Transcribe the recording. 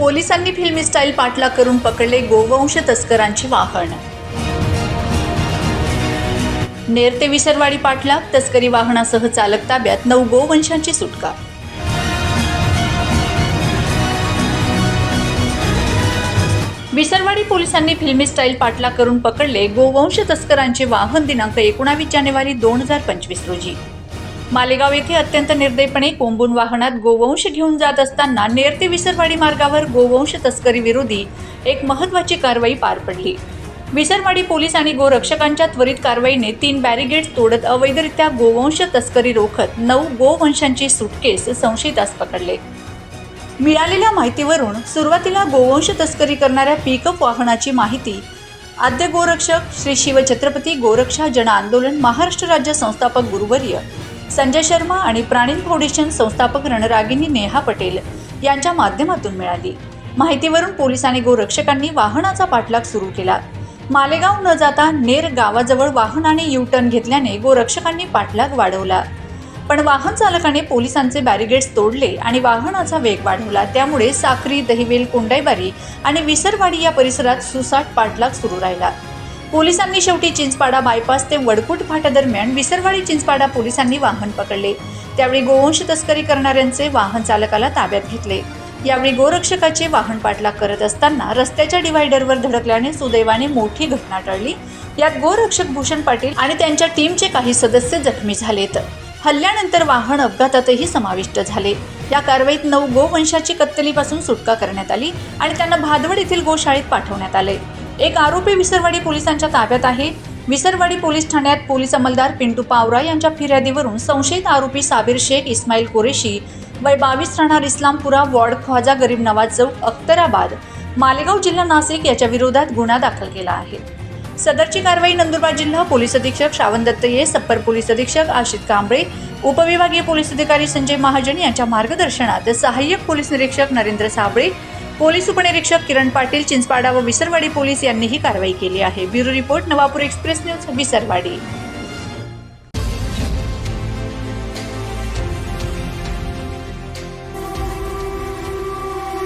पोलिसांनी फिल्मी स्टाईल पाठला करून पकडले गोवंश तस्करांचे वाहन. नेर ते विसरवाडी पाठला तस्करी वाहनासह चालक ताब्यात नऊ गोवंशांची सुटका. विसरवाडी पोलिसांनी फिल्मी स्टाईल पाठला करून पकडले गोवंश तस्करांचे वाहन दिनांक एकोणावीस जानेवारी दोन हजार पंचवीस रोजी. मालेगाव येथे अत्यंत निर्दयपणे कोंबून वाहनात गोवंश घेऊन जात असताना नेर ते विसरवाडी मार्गावर गोवंश तस्करी विरोधी एक महत्वाची कारवाई पार पडली. विसरवाडी पोलीस आणि गोरक्षकांच्या त्वरित कारवाईने तीन बॅरिगेड्स तोडत अवैधरित्या गोवंश तस्करी रोखत नऊ गोवंशांची सुटकेस संशयितास पकडले. मिळालेल्या माहितीवरून सुरुवातीला गोवंश तस्करी करणाऱ्या पिकअप वाहनाची माहिती आद्य गोरक्षक श्री शिवछत्रपती गोरक्षा जन आंदोलन महाराष्ट्र राज्य संस्थापक गुरुवर्य संजय शर्मा आणि प्राणीन फाउंडेशन संस्थापक रणरागिनी नेहा पटेल यांच्या माध्यमातून मिळाली. माहितीवरून पोलीस आणि गोरक्षकांनी वाहनाचा पाठलाग सुरू केला. मालेगाव न जाता नेर गावाजवळ वाहनाने यू टर्न घेतल्याने गोरक्षकांनी पाठलाग वाढवला. पण वाहन चालकाने पोलिसांचे बॅरिगेड्स तोडले आणि वाहनाचा वेग वाढवला. त्यामुळे साखरी दहिवेल कोंडाईबारी आणि विसरवाडी या परिसरात सुसाट पाठलाग सुरू राहिला. पोलिसांनी शेवटी चिंचपाडा बायपास ते वडकुट फाट्यादरम्यान विसरवाडी चिंचपाडा पोलिसांनी वाहन पकडले. त्यावेळी गोवंश तस्करी करणाऱ्यांचे वाहन चालकाला ताब्यात घेतले. यावेळी गोरक्षकाचे वाहन पाठलाग करत असताना रस्त्याच्या डिव्हायडरवर धडकल्याने सुदैवाने मोठी घटना टळली. यात गोरक्षक भूषण पाटील आणि त्यांच्या टीमचे काही सदस्य जखमी झालेत. हल्ल्यानंतर वाहन अपघातातही समाविष्ट झाले. या कारवाईत नऊ गोवंशाची कत्तलीपासून सुटका करण्यात आली आणि त्यांना भादवड येथील गोशाळेत पाठवण्यात आले. एक आरोपी विसरवाडी पोलिसांच्या ताब्यात आहे. विसरवाडी पोलीस ठाण्यात पोलीस अंमलदार पिंटू पावरा यांच्या फिर्यादीवरून संशयित आरोपी साबीर शेख इस्माईल कुरेशी वय बावीस राहणार इस्लामपुरा वॉर्ड ख्वाजा गरीब नवाज चौक अख्तराबाद मालेगाव जिल्हा नाशिक याच्या विरोधात गुन्हा दाखल केला आहे. सदरची कारवाई नंदुरबार जिल्हा पोलीस अधीक्षक श्रावण दत्त सप्पर पोलीस अधीक्षक आशित कांबळे उपविभागीय पोलीस अधिकारी संजय महाजन यांच्या मार्गदर्शनात सहाय्यक पोलीस निरीक्षक नरेंद्र साबळे पोलीस उपनिरीक्षक किरण पाटील चिंचपाडा व विसरवाडी पोलीस यांनी ही कारवाई केली आहे. Bureau report Navapur express news Visarwadi.